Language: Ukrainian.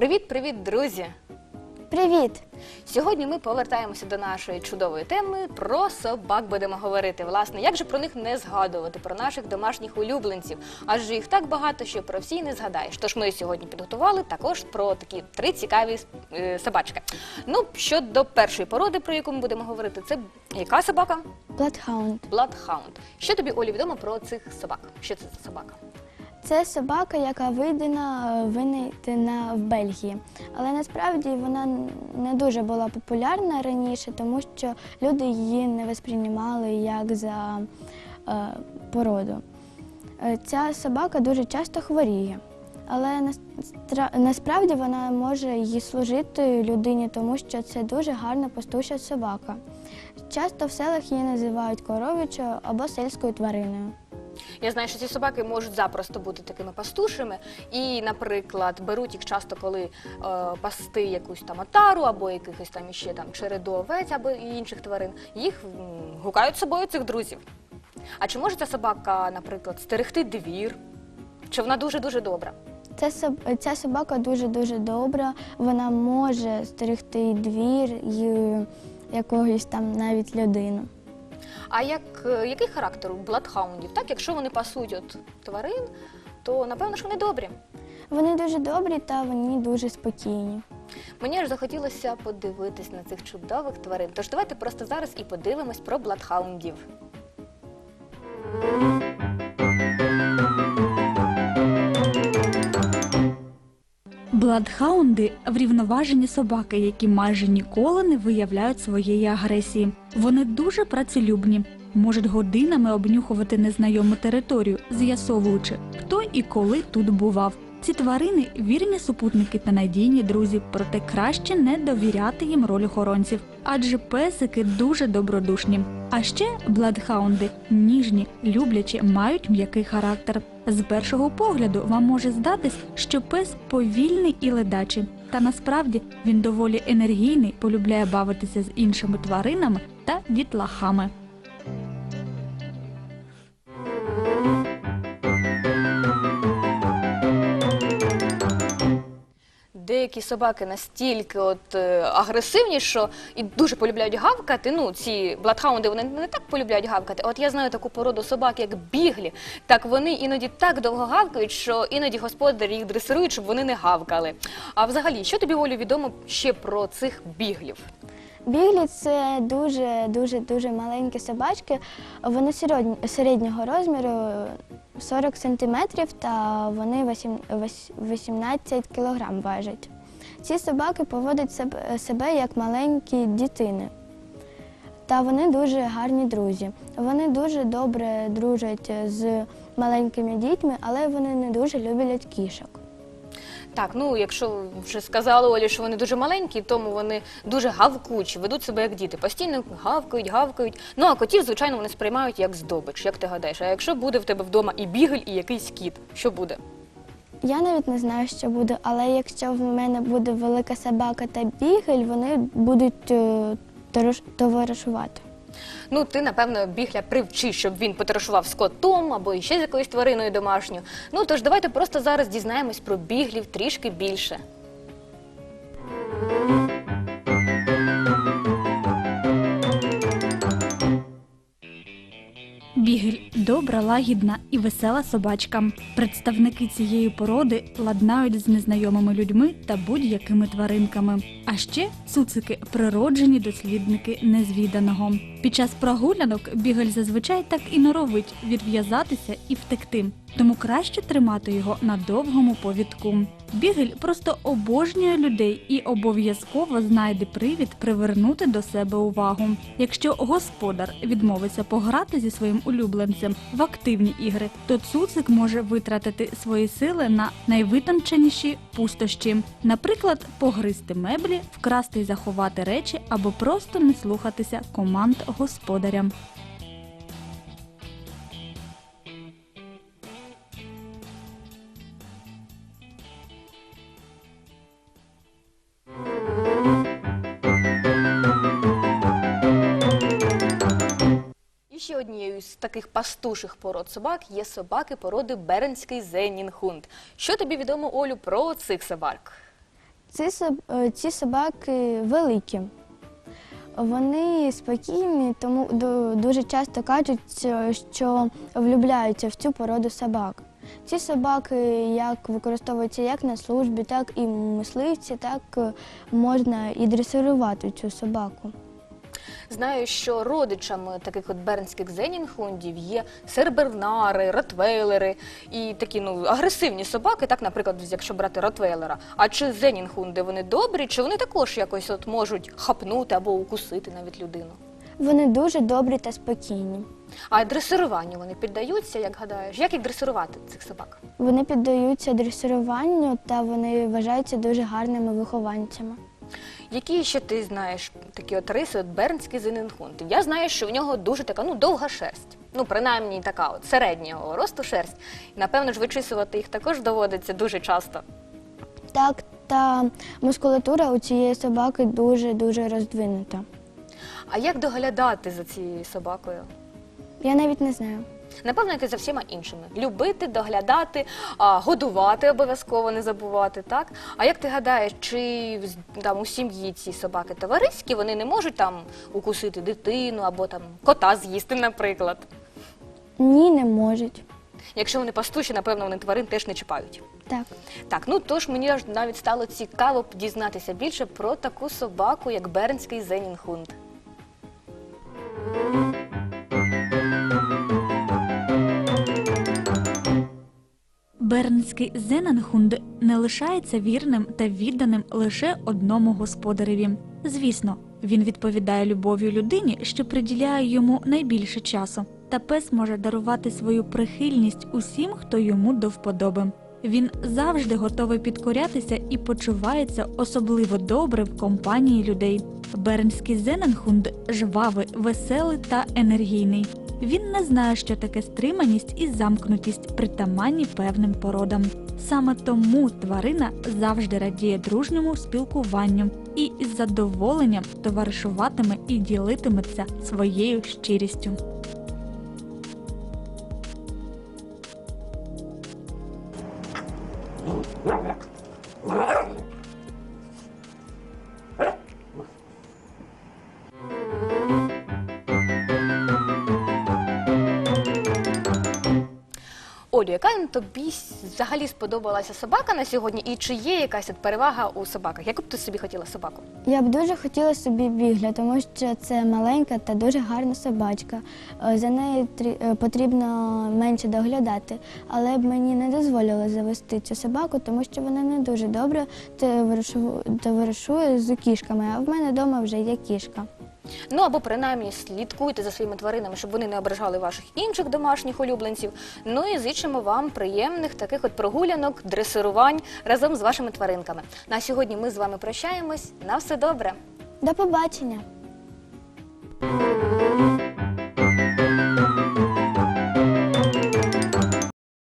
Привіт, привіт, друзі! Привіт! Сьогодні ми повертаємося до нашої чудової теми про собак будемо говорити. Власне, як же про них не згадувати, про наших домашніх улюбленців? Адже їх так багато, що про всі не згадаєш. Тож ми сьогодні підготували також про такі три цікаві е, собачки. Ну, щодо першої породи, про яку ми будемо говорити, це яка собака? Bloodhound. Bloodhound. Що тобі Олі відомо про цих собак? Що це за собака? Це собака, яка видана, винайдена в Бельгії. Але насправді вона не дуже була популярна раніше, тому що люди її не восприймали як за е, породу. Е, Ця собака дуже часто хворіє. Але насправді вона може їй служити людині, тому що це дуже гарна пастуща собака. Часто в селах її називають коров'ячою або сельською твариною. Я знаю, що ці собаки можуть запросто бути такими пастушими, і, наприклад, беруть їх часто, коли е, пасти якусь там отару або якихось там іще там череду або інших тварин. Їх гукають з собою цих друзів. А чи може ця собака, наприклад, стерегти двір? Чи вона дуже дуже добра? Ця, ця собака дуже-дуже добра. Вона може стерегти двір і якогось там навіть людину. А як, е, який характер у бладхаундів? Так, якщо вони пасуть от тварин, то напевно ж вони добрі. Вони дуже добрі та вони дуже спокійні. Мені аж захотілося подивитись на цих чудових тварин. Тож давайте просто зараз і подивимось про бладхаундів. Бладхаунди врівноважені собаки, які майже ніколи не виявляють своєї агресії. Вони дуже працелюбні, можуть годинами обнюхувати незнайому територію, з'ясовуючи, хто і коли тут бував. Ці тварини вірні супутники та надійні друзі, проте краще не довіряти їм роль охоронців, адже песики дуже добродушні. А ще бладхаунди ніжні, люблячі, мають м'який характер. З першого погляду вам може здатись, що пес повільний і ледачий. Та насправді він доволі енергійний, полюбляє бавитися з іншими тваринами та дітлахами. Деякі собаки настільки от е, агресивні, що і дуже полюбляють гавкати. Ну, ці бладхаунди вони не так полюбляють гавкати. От я знаю таку породу собак, як біглі. Так вони іноді так довго гавкають, що іноді господарі їх дресирують, щоб вони не гавкали. А взагалі, що тобі Олю відомо ще про цих біглів? Біглі це дуже дуже дуже маленькі собачки. Вони середнь- середнього розміру 40 сантиметрів та вони 8 вось- 18 кілограм важать. Ці собаки поводять себе, себе як маленькі дітини. Та вони дуже гарні друзі. Вони дуже добре дружать з маленькими дітьми, але вони не дуже люблять кішок. Так, ну якщо вже сказали Олі, що вони дуже маленькі, тому вони дуже гавкучі, ведуть себе як діти. Постійно гавкають, гавкають. Ну а котів, звичайно, вони сприймають як здобич, як ти гадаєш. А якщо буде в тебе вдома і бігель, і якийсь кіт, що буде? Я навіть не знаю, що буде, але якщо в мене буде велика собака та бігель, вони будуть е, товаришувати. Ну, ти, напевно, бігля привчиш, щоб він потаришував з котом або ще з якоюсь твариною домашньою. Ну тож давайте просто зараз дізнаємось про біглів трішки більше. Добра, лагідна і весела собачка. Представники цієї породи ладнають з незнайомими людьми та будь-якими тваринками. А ще цуцики природжені дослідники незвіданого. Під час прогулянок бігаль зазвичай так і норовить відв'язатися і втекти. Тому краще тримати його на довгому повідку. Бігель просто обожнює людей і обов'язково знайде привід привернути до себе увагу. Якщо господар відмовиться пограти зі своїм улюбленцем в активні ігри, то цуцик може витратити свої сили на найвитонченіші пустощі, наприклад, погризти меблі, вкрасти і заховати речі або просто не слухатися команд господаря. Таких пастуших пород собак є собаки породи Беренський Зенінхунд. Що тобі відомо, Олю, про цих собак? Ці, е, ці собаки великі. Вони спокійні, тому дуже часто кажуть, е, що влюбляються в цю породу собак. Ці собаки як використовуються як на службі, так і мисливці, так е, можна і дресирувати цю собаку. Знаю, що родичами таких от бернських зенінгхундів є сербернари, ротвейлери і такі ну агресивні собаки, так, наприклад, якщо брати ротвейлера. А чи зенінгхунди вони добрі, чи вони також якось от можуть хапнути або укусити навіть людину? Вони дуже добрі та спокійні. А дресируванню вони піддаються, як гадаєш? Як їх дресирувати цих собак? Вони піддаються дресируванню та вони вважаються дуже гарними вихованцями. Які ще ти знаєш такі от риси, от бернський зенінгхунд? Я знаю, що в нього дуже така ну довга шерсть. Ну, принаймні така от середнього росту шерсть. І, напевно ж, вичісувати їх також доводиться дуже часто. Так, та мускулатура у цієї собаки дуже-дуже роздвинута. А як доглядати за цією собакою? Я навіть не знаю. Напевно, як і за всіма іншими. Любити, доглядати, годувати обов'язково не забувати, так? А як ти гадаєш, чи там у сім'ї ці собаки товариські, вони не можуть там укусити дитину або там кота з'їсти, наприклад? Ні, не можуть. Якщо вони пастуші, напевно, вони тварин теж не чіпають. Так. Так, ну тож мені аж навіть стало цікаво дізнатися більше про таку собаку, як Бернський Зенінгхунд. Бернський Зененхунд не лишається вірним та відданим лише одному господареві. Звісно, він відповідає любов'ю людині, що приділяє йому найбільше часу, та пес може дарувати свою прихильність усім, хто йому до вподоби. Він завжди готовий підкорятися і почувається особливо добре в компанії людей. Бернський Зененхунд жвавий, веселий та енергійний. Він не знає, що таке стриманість і замкнутість притаманні певним породам. Саме тому тварина завжди радіє дружньому спілкуванню і із задоволенням товаришуватиме і ділитиметься своєю щирістю. Олю, яка тобі взагалі сподобалася собака на сьогодні, і чи є якась перевага у собаках? Яку б ти собі хотіла собаку? Я б дуже хотіла собі бігля, тому що це маленька та дуже гарна собачка. Е, За нею е, потрібно менше доглядати, але б мені не дозволили завести цю собаку, тому що вона не дуже добре товаришу- товаришує з кішками. А в мене вдома вже є кішка. Ну або принаймні слідкуйте за своїми тваринами, щоб вони не ображали ваших інших домашніх улюбленців. Ну і зичимо вам приємних таких от прогулянок, дресирувань разом з вашими тваринками. На сьогодні ми з вами прощаємось. На все добре. До побачення!